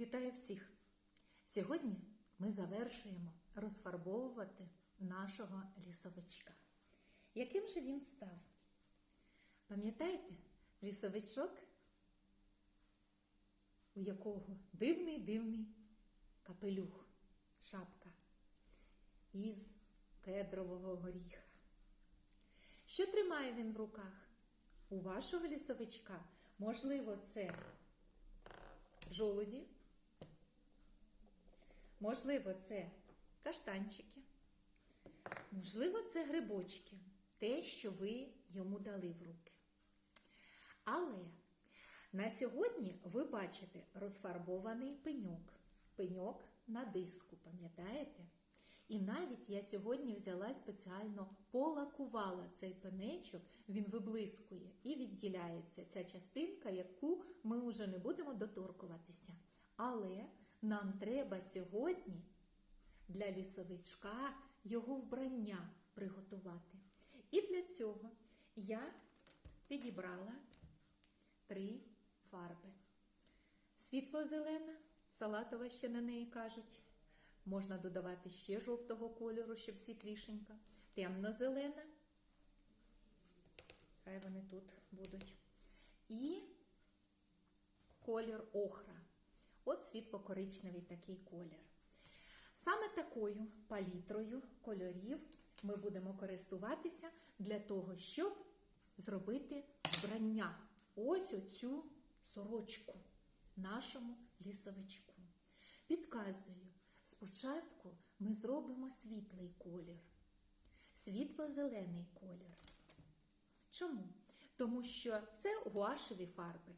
Вітаю всіх! Сьогодні ми завершуємо розфарбовувати нашого лісовичка. Яким же він став? Пам'ятаєте, лісовичок, у якого дивний дивний капелюх, шапка із кедрового горіха. Що тримає він в руках? У вашого лісовичка, можливо, це жолуді, можливо, це каштанчики, можливо, це грибочки, те, що ви йому дали в руки. Але на сьогодні ви бачите розфарбований пеньок. Пеньок на диску, пам'ятаєте? І навіть я сьогодні взяла спеціально полакувала цей пенечок, він виблискує і відділяється ця частинка, яку ми вже не будемо доторкуватися. Але нам треба сьогодні для лісовичка його вбрання приготувати. І для цього я підібрала три фарби. Світло-зелена, салатова ще на неї кажуть. Можна додавати ще жовтого кольору, щоб світлішенька. Темно-зелена. Хай вони тут будуть. І колір охра. От світло-коричневий такий колір. Саме такою палітрою кольорів ми будемо користуватися для того, щоб зробити вбрання. Ось оцю сорочку нашому лісовичку. Підказую. Спочатку ми зробимо світлий колір, світло-зелений колір. Чому? Тому що це гуашеві фарби.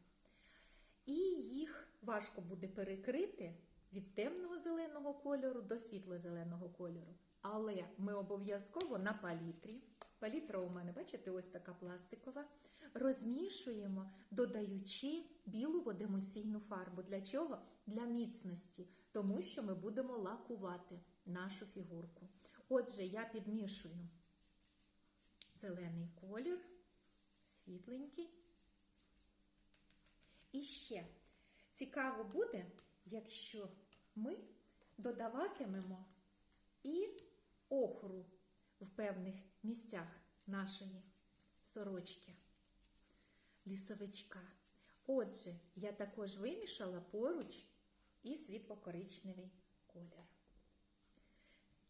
І їх важко буде перекрити від темного зеленого кольору до світло-зеленого кольору. Але ми обов'язково на палітрі, палітра у мене, бачите, ось така пластикова, розмішуємо, додаючи білу водемульсійну фарбу. Для чого? Для міцності, тому що ми будемо лакувати нашу фігурку. Отже, я підмішую зелений колір, світленький. І ще цікаво буде, якщо ми додаватимемо і охру в певних місцях нашої сорочки, лісовичка. Отже, я також вимішала поруч і світло-коричневий колір.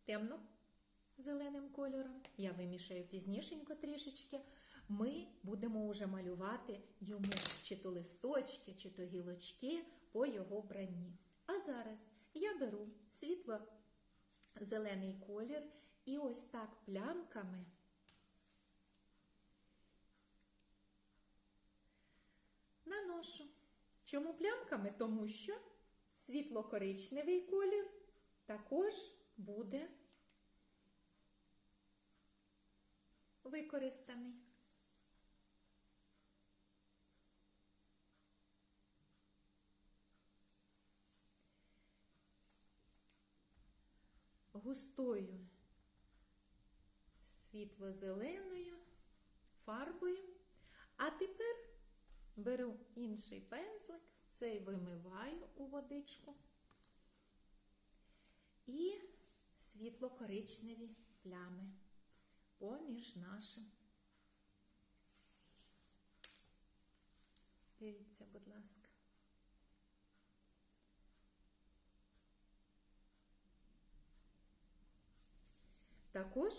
Темно зеленим кольором, я вимішаю пізнішенько трішечки. Ми будемо вже малювати йому чи то листочки, чи то гілочки по його вбранні. А зараз я беру світло-зелений колір і ось так плямками наношу. Чому плямками? Тому що світло-коричневий колір також буде використаний. Густою світло-зеленою фарбою. А тепер беру інший пензлик, цей вимиваю у водичку і світло-коричневі плями поміж нашим. Дивіться, будь ласка. Також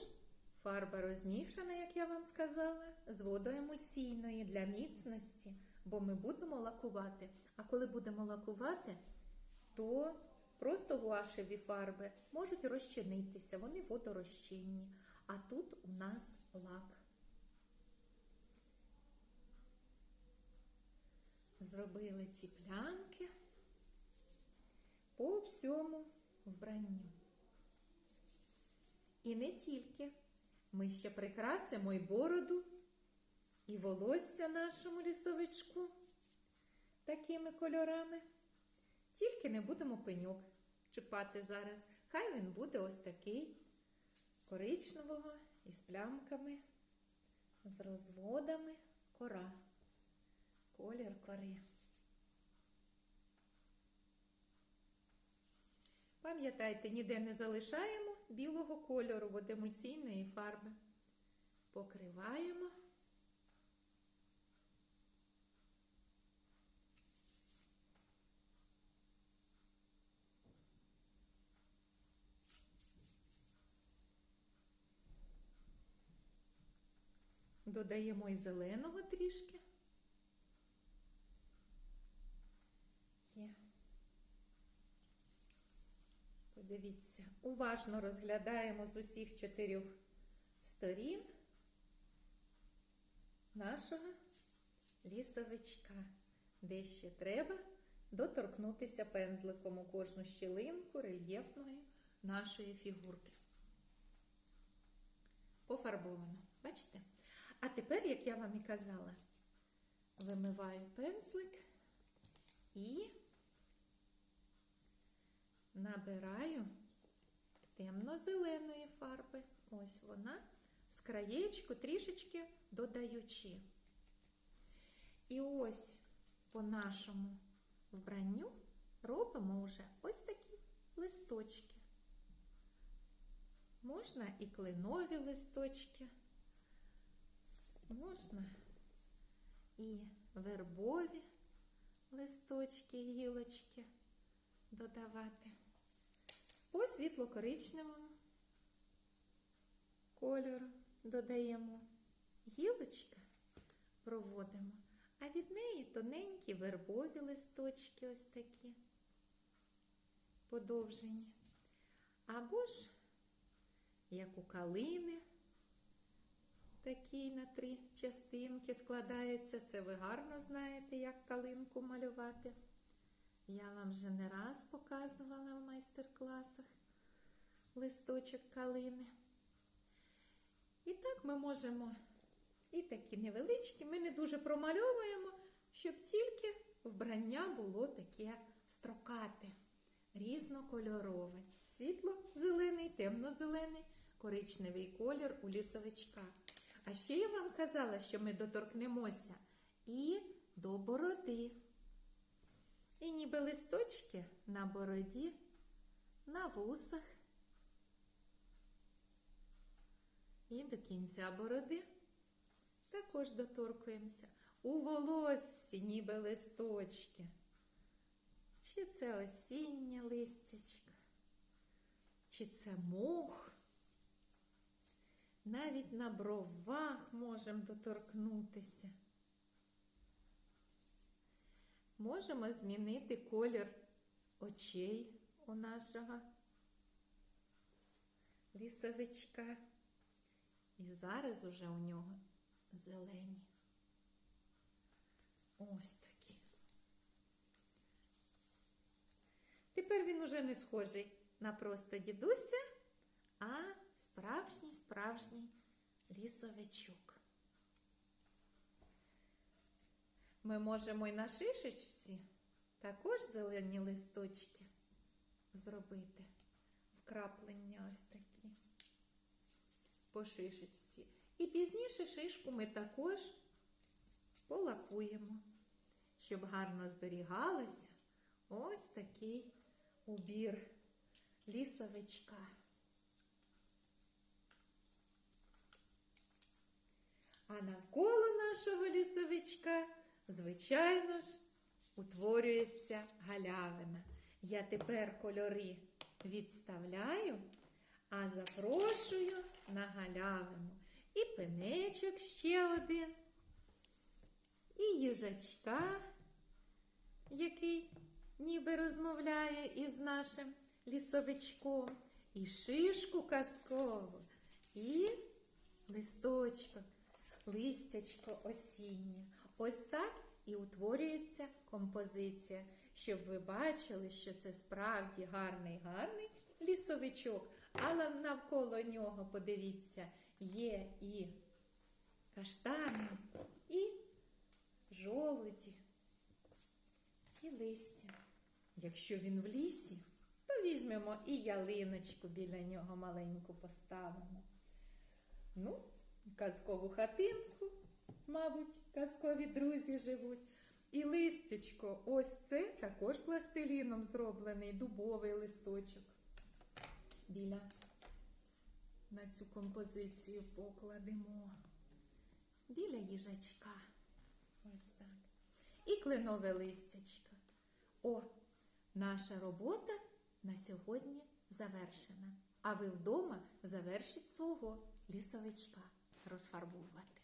фарба розмішана, як я вам сказала, з водоемульсійної для міцності, бо ми будемо лакувати. А коли будемо лакувати, то просто гуашеві фарби можуть розчинитися, вони водорозчинні. А тут у нас лак. Зробили ці плямки по всьому вбранню. І не тільки. Ми ще прикрасимо і бороду, і волосся нашому лісовичку такими кольорами. Тільки не будемо пеньок чіпати зараз. Хай він буде ось такий коричневого із плямками, з розводами кора. Колір кори. Пам'ятайте, ніде не залишаємо білого кольору водоемульсійної фарби. Покриваємо. Додаємо і зеленого трішки. Є. Подивіться, уважно розглядаємо з усіх чотирьох сторін нашого лісовичка, де ще треба доторкнутися пензликом у кожну щілинку рельєфної нашої фігурки. Пофарбовано. Бачите? А тепер, як я вам і казала, вимиваю пензлик і набираю темно-зеленої фарби. Ось вона, з краєчку трішечки додаючи. І ось по нашому вбранню робимо вже ось такі листочки. Можна і кленові листочки, можна і вербові листочки, гілочки додавати. По світло-коричневому кольору додаємо гілочка, проводимо, а від неї тоненькі вербові листочки ось такі подовжені. Або ж, як у калини, такі на три частинки складаються. Це ви гарно знаєте, як калинку малювати. Я вам вже не раз показувала в майстер-класах листочок калини. І так ми можемо і такі невеличкі, ми не дуже промальовуємо, щоб тільки вбрання було таке строкате, різнокольорове. Світло-зелений, темно-зелений, коричневий колір у лісовичка. А ще я вам казала, що ми доторкнемося і до бороди. Ніби листочки на бороді, на вусах. І до кінця бороди також доторкуємося. У волоссі ніби листочки. Чи це осіннє листячко, чи це мох. Навіть на бровах можемо доторкнутися. Можемо змінити колір очей у нашого лісовичка. І зараз уже у нього зелені. Ось такі. Тепер він уже не схожий на просто дідуся, а справжній справжній лісовичок. Ми можемо і на шишечці також зелені листочки зробити. Вкраплення ось такі по шишечці. І пізніше шишку ми також полакуємо, щоб гарно зберігалося ось такий убір лісовичка. А навколо нашого лісовичка, звичайно ж, утворюється галявина. Я тепер кольори відставляю, а запрошую на галявину. І пенечок ще один, і їжачка, який ніби розмовляє із нашим лісовичком, і шишку казкову, і листочко, листячко осіннє. Ось так і утворюється композиція, щоб ви бачили, що це справді гарний гарний лісовичок, але навколо нього, подивіться, є і каштани, і жолуді, і листя. Якщо він в лісі, то візьмемо і ялиночку біля нього маленьку поставимо. Ну, казкову хатинку, мабуть, казкові друзі живуть. І листячко, ось це також пластиліном зроблений дубовий листочок. біля на цю композицію покладемо. Біля їжачка. Ось так. І кленове листячко. О, наша робота на сьогодні завершена. А ви вдома завершіть свого лісовичка розфарбувати.